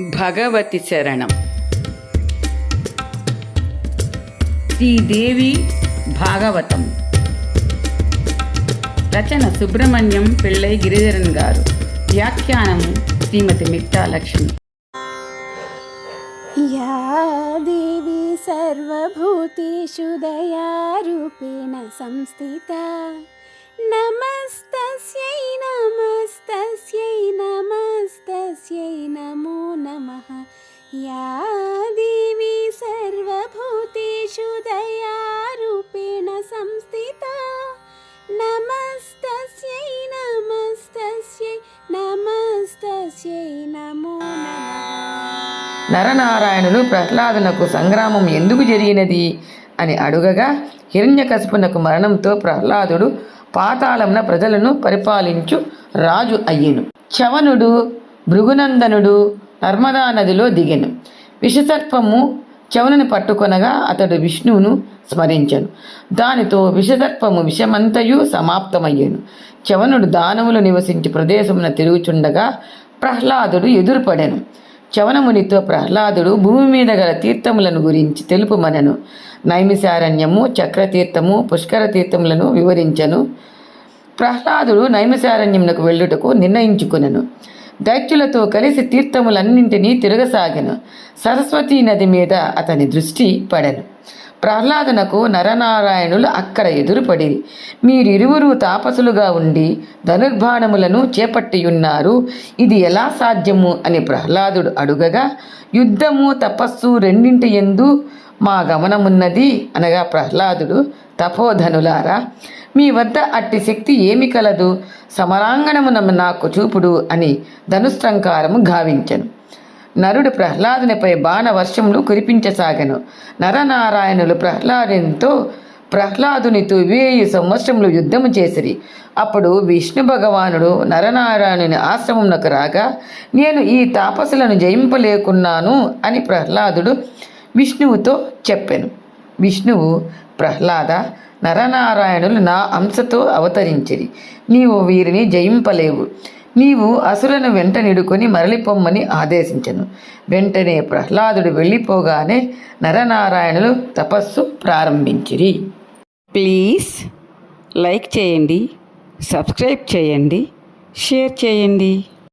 భగవతి చరణం. శ్రీదేవి భాగవతం. రచన సుబ్రహ్మణ్యం పిళ్ళై గిరిధరన్ గారు. వ్యాఖ్యానం శ్రీమతి మిక్తాలక్ష్మి యా దేవి సర్వభూతేషు దయారూపేణ సంస్థిత. నమస్ या देवी सर्वभूतेषु दयारूपेण संस्थिता नमस्तस्यै नमस्तस्यै नमस्तस्यै नमो नमः నరనారాయణులు ప్రహ్లాదునకు సంగ్రామం ఎందుకు జరిగినది అని అడుగగా హిరణ్యకశిపునకు మరణంతో ప్రహ్లాదుడు పాతాళమున ప్రజలను పరిపాలించు రాజు అయ్యెను చవనుడు భృగునందనుడు నర్మదా నదిలో దిగెను. విషసర్పము చవనుని పట్టుకొనగా అతడు విష్ణువును స్మరించను. దానితో విషసర్పము విషమంతయు సమాప్తమయ్యెను. చవనుడు దానములు నివసించి ప్రదేశమున తిరుగుచుండగా ప్రహ్లాదుడు ఎదురుపడెను. చవనమునితో ప్రహ్లాదుడు భూమి మీద గల తీర్థములను గురించి తెలుపుమనను. నైమిసారణ్యము చక్రతీర్థము పుష్కర తీర్థములను వివరించను. ప్రహ్లాదుడు నైమిసారణ్యమునకు వెళ్ళుటకు నిర్ణయించుకునెను. దైత్యులతో కలిసి తీర్థములన్నింటినీ తిరగసాగెను. సరస్వతీ నది మీద అతని దృష్టి పడెను. ప్రహ్లాదునకు నరనారాయణులు అక్కడ ఎదురుపడి మీరిరువురు తాపసులుగా ఉండి ధనుర్బాణములను చేపట్టియున్నారు. ఇది ఎలా సాధ్యము? అని ప్రహ్లాదుడు అడుగగా యుద్ధము తపస్సు రెండింటి ఎందు మా గమనమున్నది అనగా ప్రహ్లాదుడు తపోధనులారా మీ వద్ద అట్టి శక్తి ఏమి కలదు? సమరాంగణమున నాకు చూపుడు అని ధనుస్త్రంకారము గావించను. నరుడు ప్రహ్లాదునిపై బాణవర్షములు కురిపించసాగను. నరనారాయణులు ప్రహ్లాదునితో ప్రహ్లాదునితో వేయి సంవత్సరములు యుద్ధము చేసిరి. అప్పుడు విష్ణు భగవానుడు నరనారాయణుని ఆశ్రమమునకు రాగా నేను ఈ తాపసులను జయింపలేకున్నాను అని ప్రహ్లాదుడు విష్ణువుతో చెప్పాను. విష్ణువు ప్రహ్లాద నరనారాయణులు నా అంశతో అవతరించిరి. నీవు వీరిని జయింపలేవు. నీవు అసులను వెంట నిడుకొని మరలిపొమ్మని ఆదేశించను. వెంటనే ప్రహ్లాదుడు వెళ్ళిపోగానే నరనారాయణులు తపస్సు ప్రారంభించిరి. ప్లీజ్ లైక్ చేయండి సబ్స్క్రైబ్ చేయండి షేర్ చేయండి.